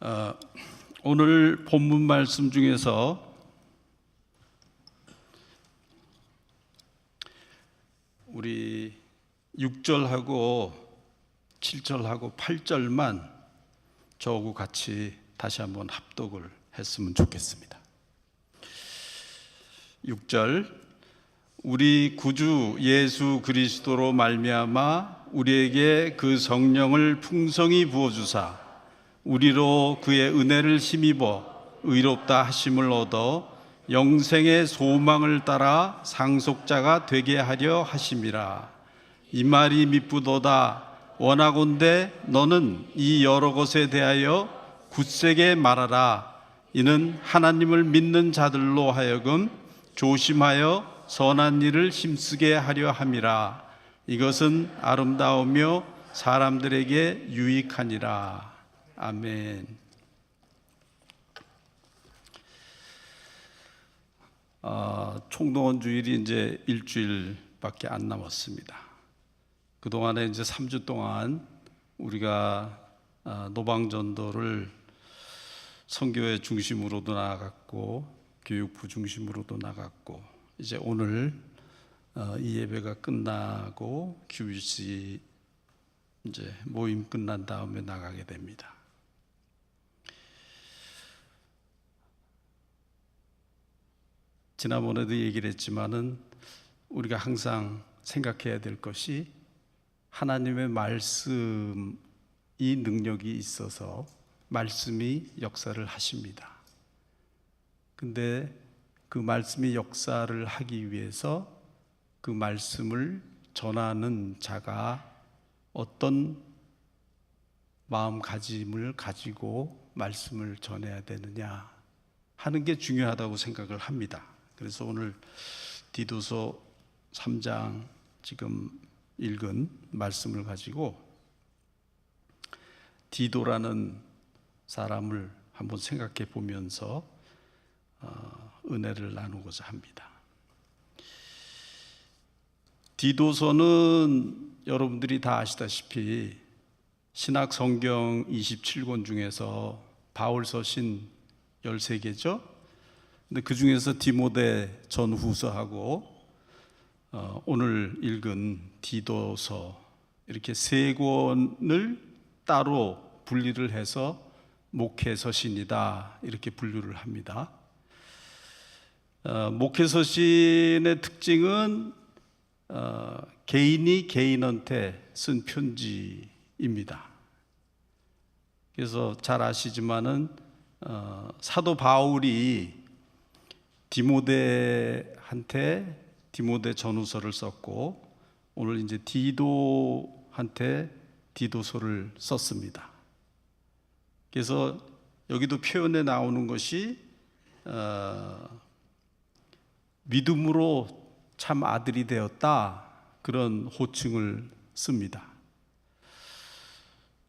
어, 오늘 본문 말씀 중에서 우리 6절하고 7절하고 8절만 저하고 같이 다시 한번 합독을 했으면 좋겠습니다. 6절 우리 구주 예수 그리스도로 말미암아 우리에게 그 성령을 풍성히 부어 주사 우리로 그의 은혜를 힘입어 의롭다 하심을 얻어 영생의 소망을 따라 상속자가 되게 하려 하심이라. 이 말이 미쁘도다. 원하건대 너는 이 여러 것에 대하여 굳세게 말하라. 이는 하나님을 믿는 자들로 하여금 조심하여 선한 일을 힘쓰게 하려 함이라. 이것은 아름다우며 사람들에게 유익하니라 아멘. 어, 총동원 주일이 이제 일주일밖에 안 남았습니다. 그 동안에 이제 3주 동안 우리가 어, 노방전도를 선교회 중심으로도 나갔고 교육부 중심으로도 나갔고 이제 오늘 어, 이 예배가 끝나고 QBC 이제 모임 끝난 다음에 나가게 됩니다. 지난번에도 얘기를 했지만은 우리가 항상 생각해야 될 것이 하나님의 말씀이 능력이 있어서 말씀이 역사를 하십니다. 근데 그 말씀이 역사를 하기 위해서 그 말씀을 전하는 자가 어떤 마음가짐을 가지고 말씀을 전해야 되느냐 하는 게 중요하다고 생각을 합니다. 그래서 오늘 디도서 3장 지금 읽은 말씀을 가지고 디도라는 사람을 한번 생각해 보면서 어, 은혜를 나누고자 합니다. 디도서는 여러분들이 다 아시다시피 신학 성경 27권 중에서 바울 서신 13개죠. 근데 그 중에서 디모데 전후서하고 어, 오늘 읽은 디도서 이렇게 세 권을 따로 분리를 해서 목회서신이다 이렇게 분류를 합니다. 어, 목회서신의 특징은 어, 개인이 개인한테 쓴 편지입니다. 그래서 잘 아시지만은 어, 사도 바울이 디모데한테 디모데 전후서를 썼고 오늘 이제 디도한테 디도서를 썼습니다. 그래서 여기도 표현에 나오는 것이 어, 믿음으로 참 아들이 되었다 그런 호칭을 씁니다.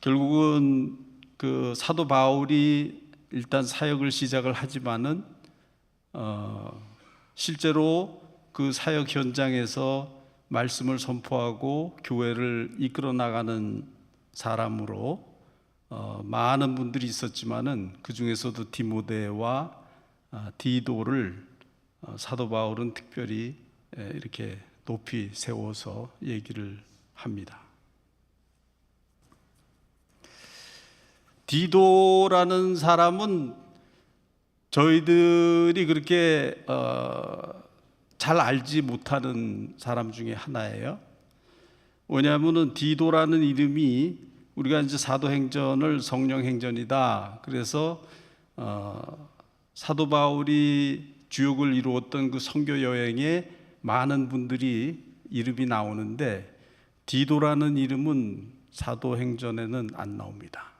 결국은 그 사도 바울이 일단 사역을 시작을 하지만은 어, 실제로 그 사역 현장에서 말씀을 선포하고 교회를 이끌어 나가는 사람으로 어, 많은 분들이 있었지만은 그 중에서도 디모데와 아, 디도를 어, 사도 바울은 특별히 에, 이렇게 높이 세워서 얘기를 합니다. 디도라는 사람은 저희들이 그렇게 어, 잘 알지 못하는 사람 중에 하나예요. 왜냐하면은 디도라는 이름이 우리가 이제 사도행전을 성령행전이다. 그래서 어, 사도 바울이 주역을 이루었던 그 선교 여행에 많은 분들이 이름이 나오는데 디도라는 이름은 사도행전에는 안 나옵니다.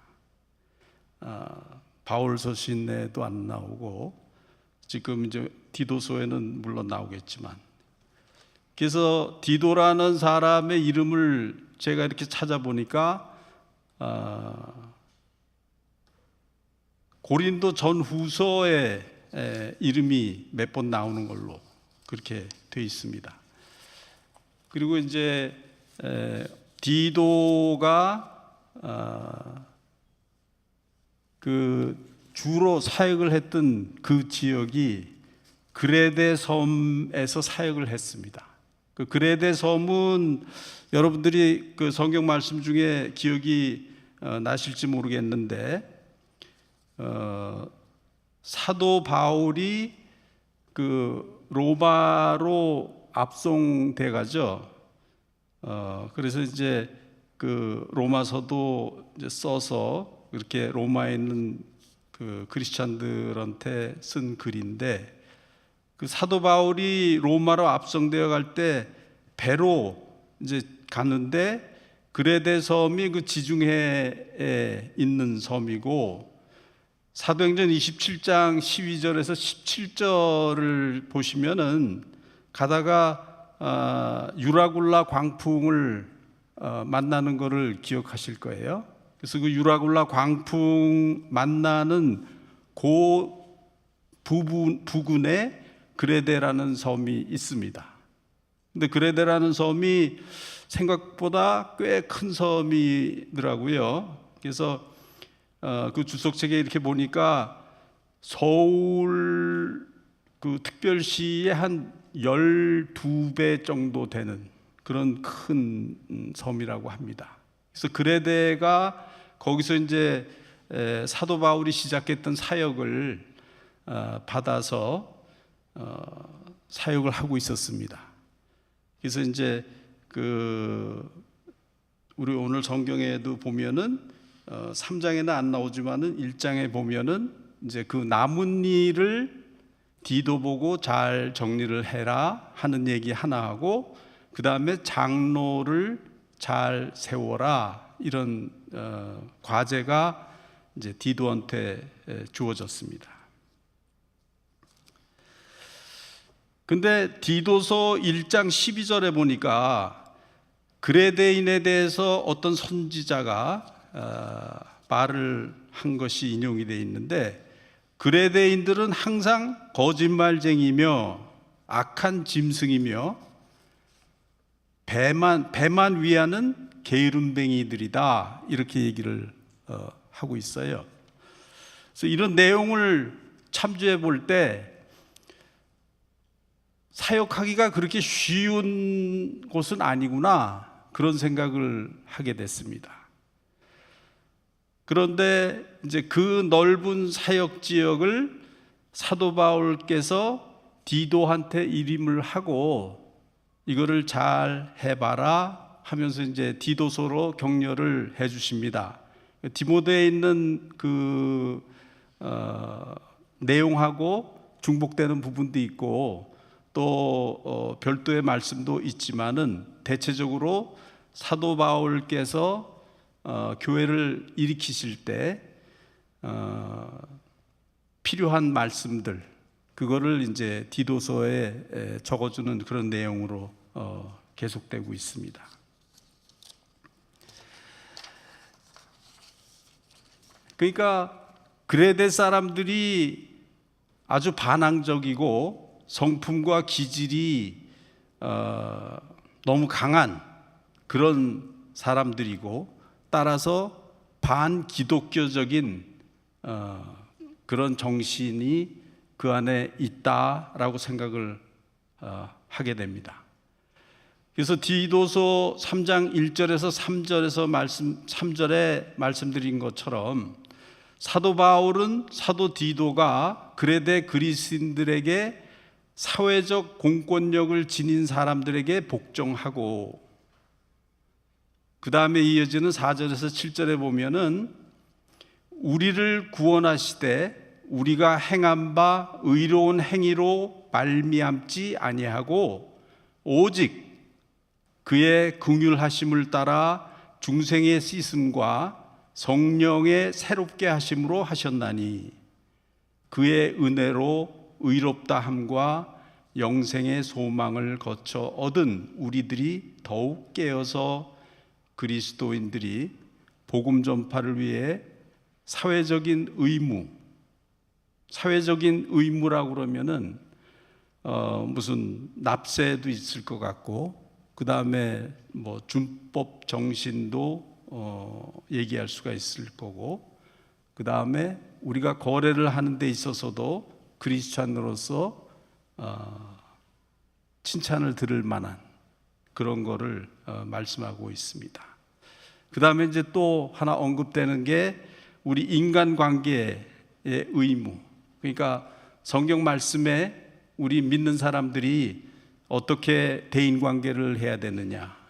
어, 바울 서신에도 안 나오고 지금 이제 디도서에는 물론 나오겠지만 그래서 디도라는 사람의 이름을 제가 이렇게 찾아보니까 어, 고린도 전후서에 에, 이름이 몇 번 나오는 걸로 그렇게 돼 있습니다. 그리고 이제 에, 디도가 어, 그 주로 사역을 했던 그 지역이 그레데 섬에서 사역을 했습니다. 그 그레데 섬은 여러분들이 그 성경 말씀 중에 기억이 어, 나실지 모르겠는데 어, 사도 바울이 그 로마로 압송돼 가죠. 어, 그래서 이제 그 로마서도 이제 써서 이렇게 로마에 있는 그 크리스찬들한테 쓴 글인데 그 사도 바울이 로마로 압송되어 갈 때 배로 이제 가는데 그레데 섬이 그 지중해에 있는 섬이고 사도행전 27장 12절에서 17절을 보시면은 가다가 아, 유라굴라 광풍을 어, 만나는 것을 기억하실 거예요. 그래서 그 유라굴라 광풍 만나는 고 부분 부근에 그레데라는 섬이 있습니다. 근데 그레데라는 섬이 생각보다 꽤 큰 섬이더라고요. 그래서 어, 그 주석책에 이렇게 보니까 서울 그 특별시의 한 12배 정도 되는 그런 큰 음, 섬이라고 합니다. 그래서 그레데가 거기서 이제 에, 사도 바울이 시작했던 사역을 어, 받아서 어, 사역을 하고 있었습니다. 그래서 이제 그 우리 오늘 성경에도 보면은 어, 3장에는 안 나오지만은 1장에 보면은 이제 그 남은 일을 디도 보고 잘 정리를 해라 하는 얘기 하나 하고 그 다음에 장로를 잘 세워라 이런 어, 과제가 이제 디도한테 에, 주어졌습니다. 근데 디도서 1장 12절에 보니까 그레데인에 대해서 어떤 선지자가 어, 말을 한 것이 인용이 되어 있는데 그레데인들은 항상 거짓말쟁이며 악한 짐승이며 배만 배만 위하는 게으름뱅이들이다 이렇게 얘기를 어, 하고 있어요. 그래서 이런 내용을 참조해 볼 때 사역하기가 그렇게 쉬운 곳은 아니구나 그런 생각을 하게 됐습니다. 그런데 이제 그 넓은 사역 지역을 사도 바울께서 디도한테 일임을 하고 이거를 잘 해봐라 하면서 이제 디도서로 격려를 해 주십니다. 디모데에 있는 그 어, 내용하고 중복되는 부분도 있고 또 어, 별도의 말씀도 있지만은 대체적으로 사도 바울께서 어, 교회를 일으키실 때 어, 필요한 말씀들 그거를 이제 디도서에 에, 적어주는 그런 내용으로 어, 계속되고 있습니다. 그러니까 그레데 사람들이 아주 반항적이고 성품과 기질이 어, 너무 강한 그런 사람들이고 따라서 반기독교적인 어, 그런 정신이 그 안에 있다라고 생각을 어, 하게 됩니다. 그래서 디도서 3장 1절에서 3절에서 말씀 3절에 말씀드린 것처럼 사도 바울은 사도 디도가 그레데 그리스인들에게 사회적 공권력을 지닌 사람들에게 복종하고 그 다음에 이어지는 4절에서 7절에 보면은 우리를 구원하시되 우리가 행한 바 의로운 행위로 말미암지 아니하고 오직 그의 긍휼하심을 따라 중생의 씻음과 성령의 새롭게 하심으로 하셨나니 그의 은혜로 의롭다 함과 영생의 소망을 거쳐 얻은 우리들이 더욱 깨어서 그리스도인들이 복음 전파를 위해 사회적인 의무, 사회적인 의무라고 그러면은 어, 무슨 납세도 있을 것 같고 그 다음에 뭐 준법 정신도 어, 얘기할 수가 있을 거고 그 다음에 우리가 거래를 하는 데 있어서도 그리스찬으로서 어, 칭찬을 들을 만한 그런 거를 어, 말씀하고 있습니다. 그 다음에 이제 또 하나 언급되는 게 우리 인간 관계의 의무. 그러니까 성경 말씀에 우리 믿는 사람들이 어떻게 대인 관계를 해야 되느냐.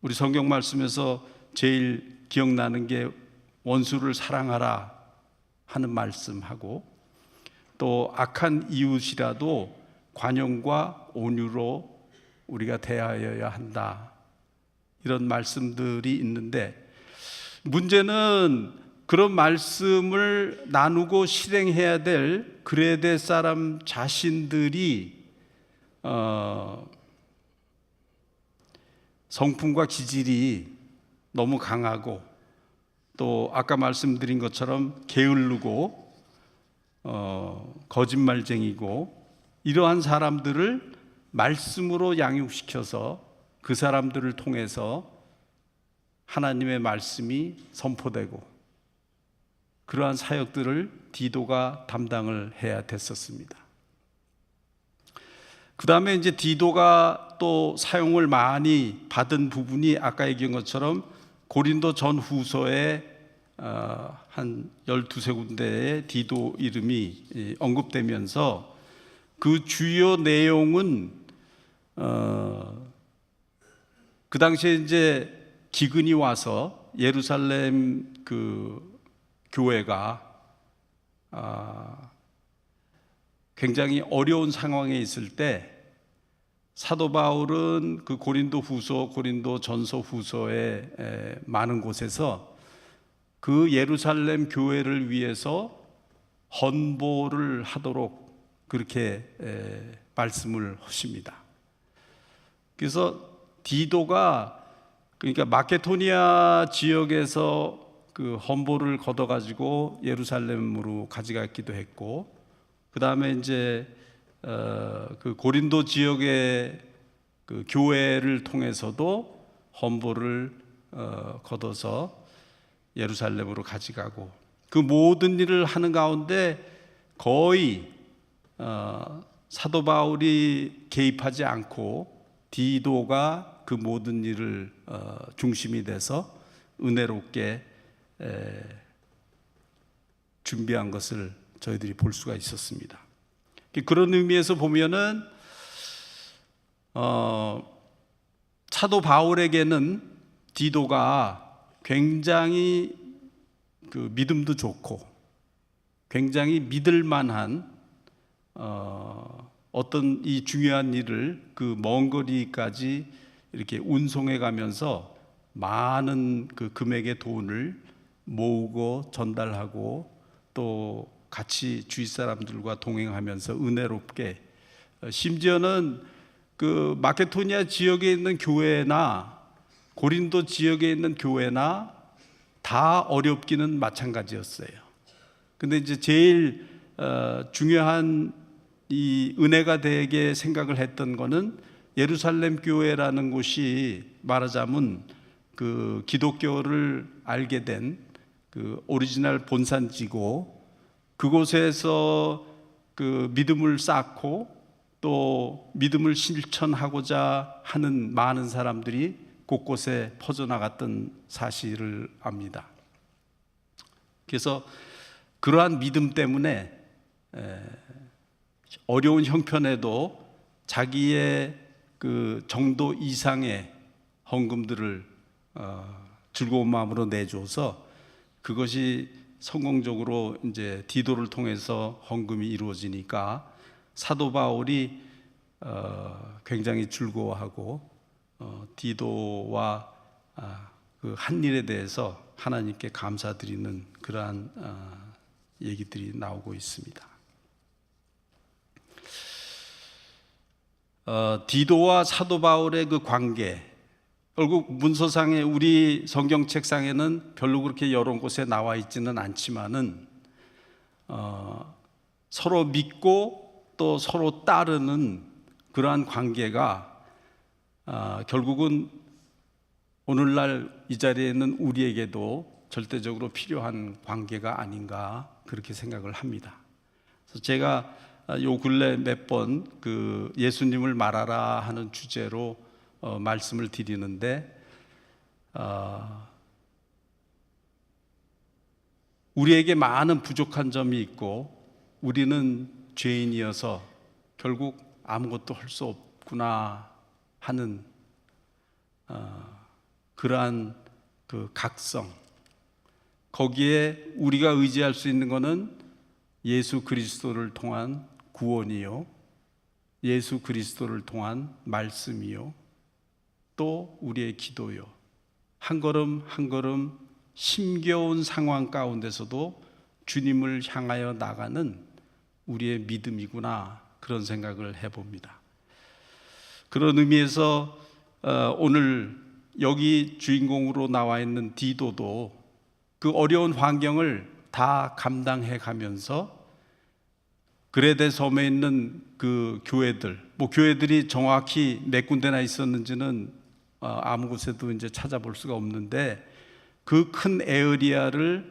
우리 성경 말씀에서 제일 기억나는 게 원수를 사랑하라 하는 말씀하고 또 악한 이웃이라도 관용과 온유로 우리가 대하여야 한다. 이런 말씀들이 있는데 문제는 그런 말씀을 나누고 실행해야 될 그레데 사람 자신들이 어, 성품과 기질이 너무 강하고 또 아까 말씀드린 것처럼 게을르고 어, 거짓말쟁이고 이러한 사람들을 말씀으로 양육시켜서 그 사람들을 통해서 하나님의 말씀이 선포되고 그러한 사역들을 디도가 담당을 해야 됐었습니다. 그 다음에 이제 디도가 또 사용을 많이 받은 부분이 아까 얘기한 것처럼 고린도 전 후서에 어, 한 12세 군데의 디도 이름이 언급되면서 그 주요 내용은 어, 그 당시에 이제 기근이 와서 예루살렘 그 교회가 아, 굉장히 어려운 상황에 있을 때 사도 바울은 그 고린도 후서, 고린도 전서 후서의 에, 많은 곳에서 그 예루살렘 교회를 위해서 헌보를 하도록 그렇게 에, 말씀을 하십니다. 그래서 디도가 그러니까 마케토니아 지역에서 그 헌보를 걷어가지고 예루살렘으로 가져갔기도 했고 그 다음에 이제 어, 그 고린도 지역의 그 교회를 통해서도 헌보를 어, 걷어서 예루살렘으로 가져가고 그 모든 일을 하는 가운데 거의 어, 사도 바울이 개입하지 않고 디도가 그 모든 일을 어, 중심이 돼서 은혜롭게 에, 준비한 것을 저희들이 볼 수가 있었습니다. 그런 의미에서 보면은 어, 사도 바울에게는 디도가 굉장히 그 믿음도 좋고 굉장히 믿을 만한 어, 어떤 이 중요한 일을 그 먼 거리까지 이렇게 운송해 가면서 많은 그 금액의 돈을 모으고 전달하고 또 같이 주위 사람들과 동행하면서 은혜롭게 어, 심지어는 그 마케토니아 지역에 있는 교회나 고린도 지역에 있는 교회나 다 어렵기는 마찬가지였어요. 근데 이제 제일 어, 중요한 이 은혜가 되게 생각을 했던 거는 예루살렘 교회라는 곳이 말하자면 그 기독교를 알게 된 그 오리지널 본산지고 그곳에서 그 믿음을 쌓고 또 믿음을 실천하고자 하는 많은 사람들이 곳곳에 퍼져나갔던 사실을 압니다. 그래서 그러한 믿음 때문에 어려운 형편에도 자기의 그 정도 이상의 헌금들을 어, 즐거운 마음으로 내줘서 그것이 성공적으로 이제 디도를 통해서 헌금이 이루어지니까 사도 바울이 어, 굉장히 즐거워하고 어, 디도와 아, 그한 일에 대해서 하나님께 감사드리는 그러한 아, 얘기들이 나오고 있습니다. 어, 디도와 사도 바울의 그 관계 결국 문서상에 우리 성경 책상에는 별로 그렇게 여러 곳에 나와 있지는 않지만은 어, 서로 믿고 또 서로 따르는 그러한 관계가 어, 결국은 오늘날 이 자리에 있는 우리에게도 절대적으로 필요한 관계가 아닌가 그렇게 생각을 합니다. 그래서 제가 요 근래 몇 번 그 예수님을 말하라 하는 주제로 어, 말씀을 드리는데 어, 우리에게 많은 부족한 점이 있고 우리는 죄인이어서 결국 아무것도 할 수 없구나 하는 어, 그러한 그 각성. 거기에 우리가 의지할 수 있는 것은 예수 그리스도를 통한 구원이요 예수 그리스도를 통한 말씀이요 또 우리의 기도요 한 걸음 한 걸음 힘겨운 상황 가운데서도 주님을 향하여 나가는 우리의 믿음이구나 그런 생각을 해봅니다. 그런 의미에서 어, 오늘 여기 주인공으로 나와 있는 디도도 그 어려운 환경을 다 감당해 가면서 그레데 섬에 있는 그 교회들, 뭐 교회들이 정확히 몇 군데나 있었는지는 어, 아무 곳에도 이제 찾아볼 수가 없는데 그 큰 에어리아를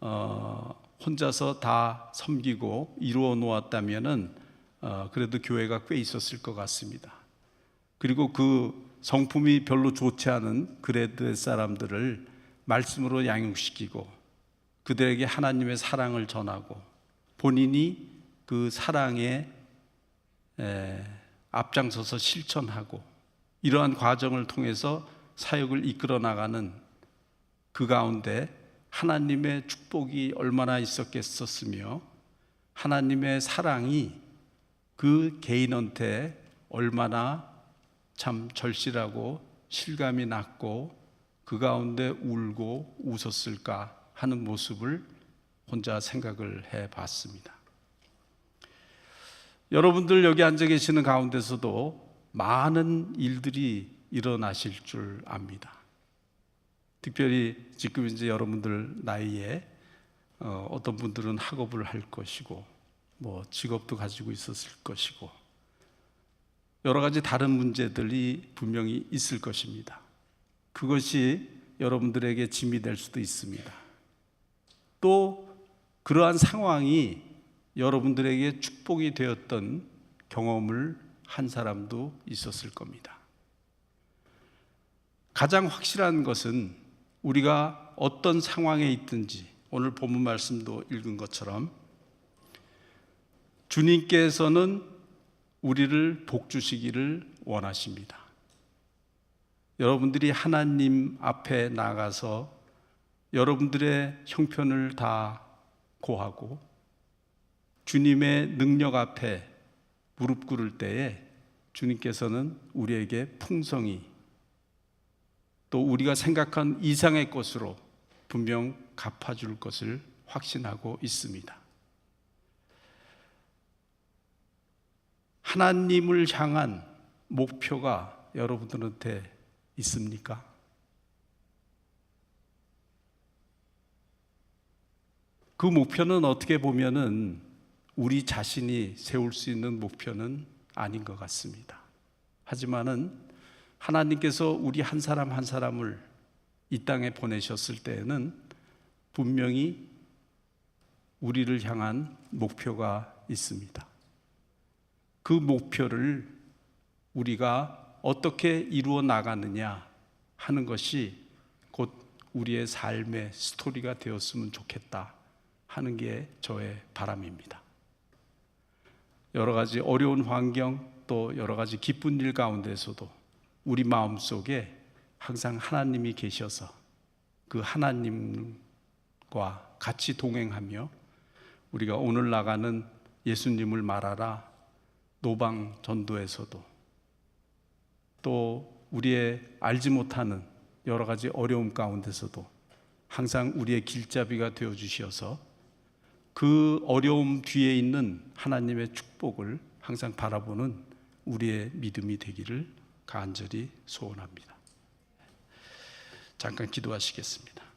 어, 혼자서 다 섬기고 이루어 놓았다면은 어, 그래도 교회가 꽤 있었을 것 같습니다. 그리고 그 성품이 별로 좋지 않은 그레드 사람들을 말씀으로 양육시키고 그들에게 하나님의 사랑을 전하고 본인이 그 사랑에 에, 앞장서서 실천하고 이러한 과정을 통해서 사역을 이끌어 나가는 그 가운데 하나님의 축복이 얼마나 있었겠었으며 하나님의 사랑이 그 개인한테 얼마나 참 절실하고 실감이 났고 그 가운데 울고 웃었을까 하는 모습을 혼자 생각을 해 봤습니다. 여러분들 여기 앉아 계시는 가운데서도 많은 일들이 일어나실 줄 압니다. 특별히 지금 이제 여러분들 나이에 어, 어떤 분들은 학업을 할 것이고 뭐 직업도 가지고 있었을 것이고 여러 가지 다른 문제들이 분명히 있을 것입니다. 그것이 여러분들에게 짐이 될 수도 있습니다. 또 그러한 상황이 여러분들에게 축복이 되었던 경험을 한 사람도 있었을 겁니다. 가장 확실한 것은 우리가 어떤 상황에 있든지 오늘 본문 말씀도 읽은 것처럼 주님께서는 우리를 복주시기를 원하십니다. 여러분들이 하나님 앞에 나가서 여러분들의 형편을 다 고하고 주님의 능력 앞에 무릎 꿇을 때에 주님께서는 우리에게 풍성히 또 우리가 생각한 이상의 것으로 분명 갚아줄 것을 확신하고 있습니다. 하나님을 향한 목표가 여러분들한테 있습니까? 그 목표는 어떻게 보면은 우리 자신이 세울 수 있는 목표는 아닌 것 같습니다. 하지만은 하나님께서 우리 한 사람 한 사람을 이 땅에 보내셨을 때에는 분명히 우리를 향한 목표가 있습니다. 그 목표를 우리가 어떻게 이루어 나가느냐 하는 것이 곧 우리의 삶의 스토리가 되었으면 좋겠다 하는 게 저의 바람입니다. 여러 가지 어려운 환경 또 여러 가지 기쁜 일 가운데서도 우리 마음 속에 항상 하나님이 계셔서 그 하나님과 같이 동행하며 우리가 오늘 나가는 예수님을 말하라 노방 전도에서도 또 우리의 알지 못하는 여러 가지 어려움 가운데서도 항상 우리의 길잡이가 되어 주셔서 그 어려움 뒤에 있는 하나님의 축복을 항상 바라보는 우리의 믿음이 되기를 간절히 소원합니다. 잠깐 기도하시겠습니다.